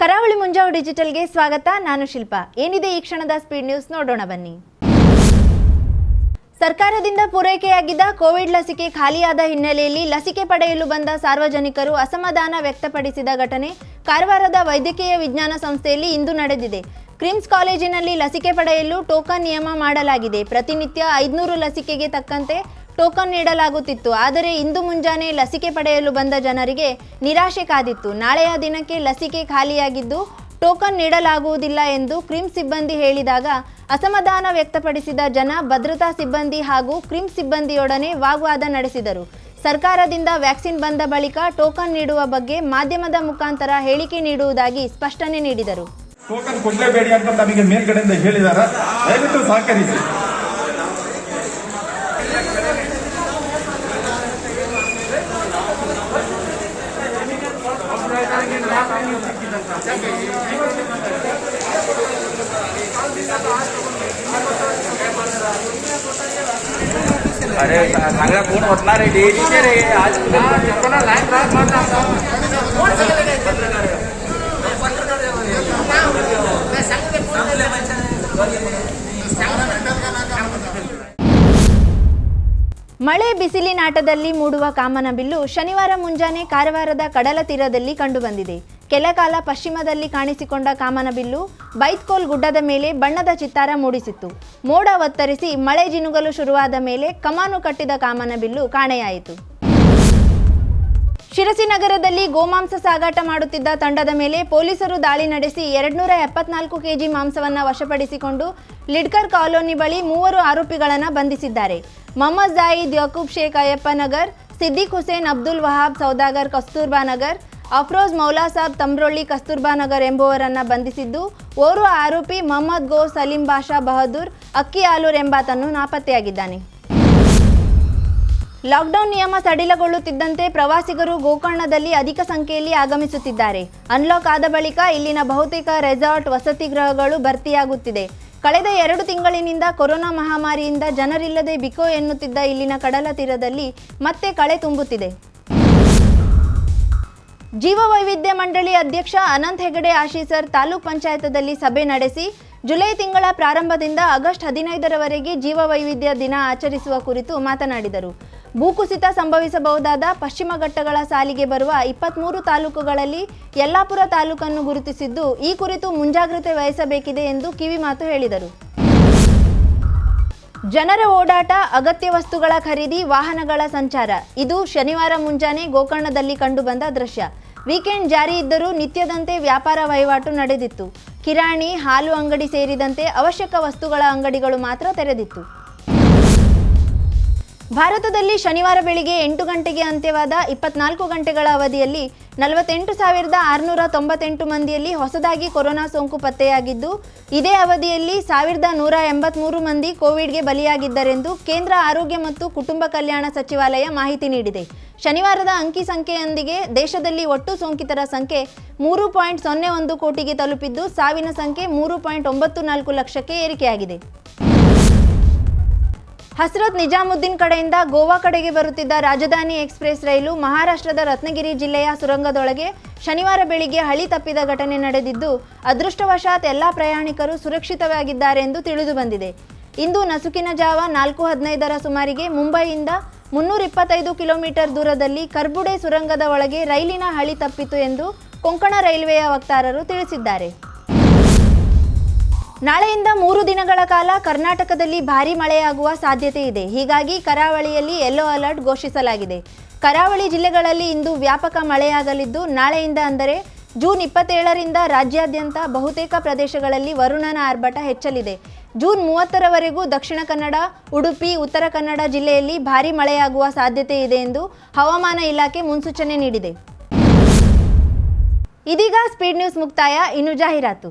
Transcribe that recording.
ಕರಾವಳಿ ಮುಂಜಾವು ಡಿಜಿಟಲ್ಗೆ ಸ್ವಾಗತ. ನಾನು ಶಿಲ್ಪ. ಏನಿದೆ ಈ ಕ್ಷಣದ ಸ್ಪೀಡ್ ನ್ಯೂಸ್ ನೋಡೋಣ ಬನ್ನಿ. ಸರ್ಕಾರದಿಂದ ಪೂರೈಕೆಯಾಗಿದ್ದ ಕೋವಿಡ್ ಲಸಿಕೆ ಖಾಲಿಯಾದ ಹಿನ್ನೆಲೆಯಲ್ಲಿ ಲಸಿಕೆ ಪಡೆಯಲು ಬಂದ ಸಾರ್ವಜನಿಕರು ಅಸಮಾಧಾನ ವ್ಯಕ್ತಪಡಿಸಿದ ಘಟನೆ ಕಾರವಾರದ ವೈದ್ಯಕೀಯ ವಿಜ್ಞಾನ ಸಂಸ್ಥೆಯಲ್ಲಿ ಇಂದು ನಡೆದಿದೆ. ಕ್ರಿಮ್ಸ್ ಕಾಲೇಜಿನಲ್ಲಿ ಲಸಿಕೆ ಪಡೆಯಲು ಟೋಕನ್ ನಿಯಮ ಮಾಡಲಾಗಿದೆ. ಪ್ರತಿನಿತ್ಯ ಐದುನೂರು ಲಸಿಕೆಗೆ ತಕ್ಕಂತೆ ಟೋಕನ್ ನೀಡಲಾಗುತ್ತಿತ್ತು. ಆದರೆ ಇಂದು ಮುಂಜಾನೆ ಲಸಿಕೆ ಪಡೆಯಲು ಬಂದ ಜನರಿಗೆ ನಿರಾಶೆ ಕಾದಿತ್ತು. ನಾಳೆಯ ದಿನಕ್ಕೆ ಲಸಿಕೆ ಖಾಲಿಯಾಗಿದ್ದು ಟೋಕನ್ ನೀಡಲಾಗುವುದಿಲ್ಲ ಎಂದು ಕ್ರಿಮ್ ಸಿಬ್ಬಂದಿ ಹೇಳಿದಾಗ ಅಸಮಾಧಾನ ವ್ಯಕ್ತಪಡಿಸಿದ ಜನ ಭದ್ರತಾ ಸಿಬ್ಬಂದಿ ಹಾಗೂ ಕ್ರಿಮ್ ಸಿಬ್ಬಂದಿಯೊಡನೆ ವಾಗ್ವಾದ ನಡೆಸಿದರು. ಸರ್ಕಾರದಿಂದ ವ್ಯಾಕ್ಸಿನ್ ಬಂದ ಬಳಿಕ ಟೋಕನ್ ನೀಡುವ ಬಗ್ಗೆ ಮಾಧ್ಯಮದ ಮುಖಾಂತರ ಹೇಳಿಕೆ ನೀಡುವುದಾಗಿ ಸ್ಪಷ್ಟನೆ ನೀಡಿದರು. ಟೋಕನ್ ಕೊಡಲೇಬೇಡಿ ಅಂತ ನಮಗೆ ಮೇಲ್ಗಡೆಯಿಂದ ಹೇಳಿದಾರ. ದಯವಿಟ್ಟು ಸಹಕರಿಸಿ. अरे सांगा कोण होणार आहे डेलीच रे आज कोणा लाईन क्रॉस मारणार ಮಳೆ ಬಿಸಿಲಿನಾಟದಲ್ಲಿ ಮೂಡುವ ಕಾಮನಬಿಲ್ಲು ಶನಿವಾರ ಮುಂಜಾನೆ ಕಾರವಾರದ ಕಡಲ ತೀರದಲ್ಲಿ ಕಂಡುಬಂದಿದೆ ಕೆಲಕಾಲ ಪಶ್ಚಿಮದಲ್ಲಿ ಕಾಣಿಸಿಕೊಂಡ ಕಾಮನಬಿಲ್ಲು ಬೈತ್ಕೋಲ್ ಗುಡ್ಡದ ಮೇಲೆ ಬಣ್ಣದ ಚಿತ್ತಾರ ಮೂಡಿಸಿತ್ತು. ಮೋಡ ಒತ್ತರಿಸಿ ಮಳೆ ಜಿನುಗಲು ಶುರುವಾದ ಮೇಲೆ ಕಮಾನು ಕಟ್ಟಿದ ಕಾಮನಬಿಲ್ಲು ಕಾಣೆಯಾಯಿತು. ಶಿರಸಿ ನಗರದಲ್ಲಿ ಗೋಮಾಂಸ ಸಾಗಾಟ ಮಾಡುತ್ತಿದ್ದ ತಂಡದ ಮೇಲೆ ಪೊಲೀಸರು ದಾಳಿ ನಡೆಸಿ ಎರಡ್ನೂರ ಎಪ್ಪತ್ನಾಲ್ಕು ಕೆಜಿ ಮಾಂಸವನ್ನು ವಶಪಡಿಸಿಕೊಂಡು ಲಿಡ್ಕರ್ ಕಾಲೋನಿ ಬಳಿ ಮೂವರು ಆರೋಪಿಗಳನ್ನು ಬಂಧಿಸಿದ್ದಾರೆ. ಮೊಹಮ್ಮದ್ ಜಾಯಿದ್, ಯಕೂಬ್ ಶೇಖ್ ಅಯ್ಯಪ್ಪ ನಗರ್, ಸಿದ್ದಿಕ್ ಹುಸೇನ್, ಅಬ್ದುಲ್ ವಹಾಬ್, ಸೌದಾಗರ್, ಕಸ್ತೂರ್ಬಾ ನಗರ್ ಅಫ್ರೋಜ್ ಮೌಲಾ ಸಾಬ್ ತಮ್ರೊಳ್ಳಿ ಕಸ್ತೂರ್ಬಾ ನಗರ್ ಎಂಬುವರನ್ನು ಬಂಧಿಸಿದ್ದು, ಓರ್ವ ಆರೋಪಿ ಮೊಹಮ್ಮದ್ ಗೋ ಸಲೀಂ ಬಾಷಾ ಬಹದ್ದೂರ್, ಅಕ್ಕಿ ಆಲೂರ್ ಎಂಬಾತನ್ನು ನಾಪತ್ತೆಯಾಗಿದ್ದಾನೆ. ಲಾಕ್ಡೌನ್ ನಿಯಮ ಸಡಿಲಗೊಳ್ಳುತ್ತಿದ್ದಂತೆ ಪ್ರವಾಸಿಗರು ಗೋಕರ್ಣದಲ್ಲಿ ಅಧಿಕ ಸಂಖ್ಯೆಯಲ್ಲಿ ಆಗಮಿಸುತ್ತಿದ್ದಾರೆ. ಅನ್ಲಾಕ್ ಆದ ಬಳಿಕ ಇಲ್ಲಿನ ಬಹುತೇಕ ರೆಸಾರ್ಟ್, ವಸತಿ ಗೃಹಗಳು ಭರ್ತಿಯಾಗುತ್ತಿದೆ. ಕಳೆದ ಎರಡು ತಿಂಗಳಿನಿಂದ ಕೊರೋನಾ ಮಹಾಮಾರಿಯಿಂದ ಜನರಿಲ್ಲದೆ ಬಿಕೋ ಎನ್ನುತ್ತಿದ್ದ ಇಲ್ಲಿನ ಕಡಲ ತೀರದಲ್ಲಿ ಮತ್ತೆ ಕಳೆ ತುಂಬುತ್ತಿದೆ. ಜೀವ ವೈವಿಧ್ಯ ಮಂಡಳಿ ಅಧ್ಯಕ್ಷ ಅನಂತ್ ಹೆಗಡೆ ಆಶೀಸರ್ ತಾಲೂಕ್ ಪಂಚಾಯತದಲ್ಲಿ ಸಭೆ ನಡೆಸಿ ಜುಲೈ ತಿಂಗಳ ಪ್ರಾರಂಭದಿಂದ ಆಗಸ್ಟ್ ಹದಿನೈದರವರೆಗೆ ಜೀವ ವೈವಿಧ್ಯ ದಿನ ಆಚರಿಸುವ ಕುರಿತು ಮಾತನಾಡಿದರು. ಭೂಕುಸಿತ ಸಂಭವಿಸಬಹುದಾದ ಪಶ್ಚಿಮ ಘಟ್ಟಗಳ ಸಾಲಿಗೆ ಬರುವ ಇಪ್ಪತ್ತ್ಮೂರು ತಾಲೂಕುಗಳಲ್ಲಿ ಯಲ್ಲಾಪುರ ತಾಲೂಕನ್ನು ಗುರುತಿಸಿದ್ದು ಈ ಕುರಿತು ಮುಂಜಾಗ್ರತೆ ವಹಿಸಬೇಕಿದೆ ಎಂದು ಕಿವಿಮಾತು ಹೇಳಿದರು. ಜನರ ಓಡಾಟ, ಅಗತ್ಯ ವಸ್ತುಗಳ ಖರೀದಿ, ವಾಹನಗಳ ಸಂಚಾರ. ಇದು ಶನಿವಾರ ಮುಂಜಾನೆ ಗೋಕರ್ಣದಲ್ಲಿ ಕಂಡುಬಂದ ದೃಶ್ಯ. ವೀಕೆಂಡ್ ಜಾರಿ ಇದ್ದರೂ ನಿತ್ಯದಂತೆ ವ್ಯಾಪಾರ ವಹಿವಾಟು ನಡೆದಿತ್ತು. ಕಿರಾಣಿ, ಹಾಲು ಅಂಗಡಿ ಸೇರಿದಂತೆ ಅವಶ್ಯಕ ವಸ್ತುಗಳ ಅಂಗಡಿಗಳು ಮಾತ್ರ ತೆರೆದಿತ್ತು. ಭಾರತದಲ್ಲಿ ಶನಿವಾರ ಬೆಳಿಗ್ಗೆ ಎಂಟು ಗಂಟೆಗೆ ಅಂತ್ಯವಾದ ಇಪ್ಪತ್ನಾಲ್ಕು ಗಂಟೆಗಳ ಅವಧಿಯಲ್ಲಿ ನಲವತ್ತೆಂಟು ಸಾವಿರದ ಆರುನೂರ ತೊಂಬತ್ತೆಂಟು ಮಂದಿಯಲ್ಲಿ ಹೊಸದಾಗಿ ಕೊರೋನಾ ಸೋಂಕು ಪತ್ತೆಯಾಗಿದ್ದು, ಇದೇ ಅವಧಿಯಲ್ಲಿ ಸಾವಿರದ ನೂರ ಎಂಬತ್ಮೂರು ಮಂದಿ ಕೋವಿಡ್ಗೆ ಬಲಿಯಾಗಿದ್ದರೆಂದು ಕೇಂದ್ರ ಆರೋಗ್ಯ ಮತ್ತು ಕುಟುಂಬ ಕಲ್ಯಾಣ ಸಚಿವಾಲಯ ಮಾಹಿತಿ ನೀಡಿದೆ. ಶನಿವಾರದ ಅಂಕಿ ಸಂಖ್ಯೆಯೊಂದಿಗೆ ದೇಶದಲ್ಲಿ ಒಟ್ಟು ಸೋಂಕಿತರ ಸಂಖ್ಯೆ ಮೂರು ಪಾಯಿಂಟ್ ಸೊನ್ನೆ ಒಂದು ಕೋಟಿಗೆ ತಲುಪಿದ್ದು, ಸಾವಿನ ಸಂಖ್ಯೆ ಮೂರು ಪಾಯಿಂಟ್ ಒಂಬತ್ತು ನಾಲ್ಕು ಲಕ್ಷಕ್ಕೆ ಏರಿಕೆಯಾಗಿದೆ. ಹಸ್ರತ್ ನಿಜಾಮುದ್ದೀನ್ ಕಡೆಯಿಂದ ಗೋವಾ ಕಡೆಗೆ ಬರುತ್ತಿದ್ದ ರಾಜಧಾನಿ ಎಕ್ಸ್ಪ್ರೆಸ್ ರೈಲು ಮಹಾರಾಷ್ಟ್ರದ ರತ್ನಗಿರಿ ಜಿಲ್ಲೆಯ ಸುರಂಗದೊಳಗೆ ಶನಿವಾರ ಬೆಳಿಗ್ಗೆ ಹಳಿ ತಪ್ಪಿದ ಘಟನೆ ನಡೆದಿದ್ದು, ಅದೃಷ್ಟವಶಾತ್ ಎಲ್ಲ ಪ್ರಯಾಣಿಕರು ಸುರಕ್ಷಿತವಾಗಿದ್ದಾರೆ ಎಂದು ತಿಳಿದು ಬಂದಿದೆ. ಇಂದು ನಸುಕಿನ ಜಾವ ನಾಲ್ಕು ಹದಿನೈದರ ಸುಮಾರಿಗೆ ಮುಂಬೈಯಿಂದ ಮುನ್ನೂರ ಇಪ್ಪತ್ತೈದು ಕಿಲೋಮೀಟರ್ ದೂರದಲ್ಲಿ ಕರ್ಬುಡೆ ಸುರಂಗದ ಒಳಗೆ ರೈಲಿನ ಹಳಿ ತಪ್ಪಿತು ಎಂದು ಕೊಂಕಣ ರೈಲ್ವೆಯ ವಕ್ತಾರರು ತಿಳಿಸಿದ್ದಾರೆ. ನಾಳೆಯಿಂದ ಮೂರು ದಿನಗಳ ಕಾಲ ಕರ್ನಾಟಕದಲ್ಲಿ ಭಾರಿ ಮಳೆಯಾಗುವ ಸಾಧ್ಯತೆ ಇದೆ. ಹೀಗಾಗಿ ಕರಾವಳಿಯಲ್ಲಿ ಯೆಲ್ಲೋ ಅಲರ್ಟ್ ಘೋಷಿಸಲಾಗಿದೆ. ಕರಾವಳಿ ಜಿಲ್ಲೆಗಳಲ್ಲಿ ಇಂದು ವ್ಯಾಪಕ ಮಳೆಯಾಗಲಿದ್ದು, ನಾಳೆಯಿಂದ ಅಂದರೆ ಜೂನ್ ಇಪ್ಪತ್ತೇಳರಿಂದ ರಾಜ್ಯಾದ್ಯಂತ ಬಹುತೇಕ ಪ್ರದೇಶಗಳಲ್ಲಿ ವರುಣನ ಆರ್ಭಟ ಹೆಚ್ಚಲಿದೆ. ಜೂನ್ ಮೂವತ್ತರವರೆಗೂ ದಕ್ಷಿಣ ಕನ್ನಡ, ಉಡುಪಿ, ಉತ್ತರ ಕನ್ನಡ ಜಿಲ್ಲೆಯಲ್ಲಿ ಭಾರಿ ಮಳೆಯಾಗುವ ಸಾಧ್ಯತೆ ಇದೆ ಎಂದು ಹವಾಮಾನ ಇಲಾಖೆ ಮುನ್ಸೂಚನೆ ನೀಡಿದೆ. ಇದೀಗ ಸ್ಪೀಡ್ ನ್ಯೂಸ್ ಮುಕ್ತಾಯ. ಇನ್ನು ಜಾಹೀರಾತು.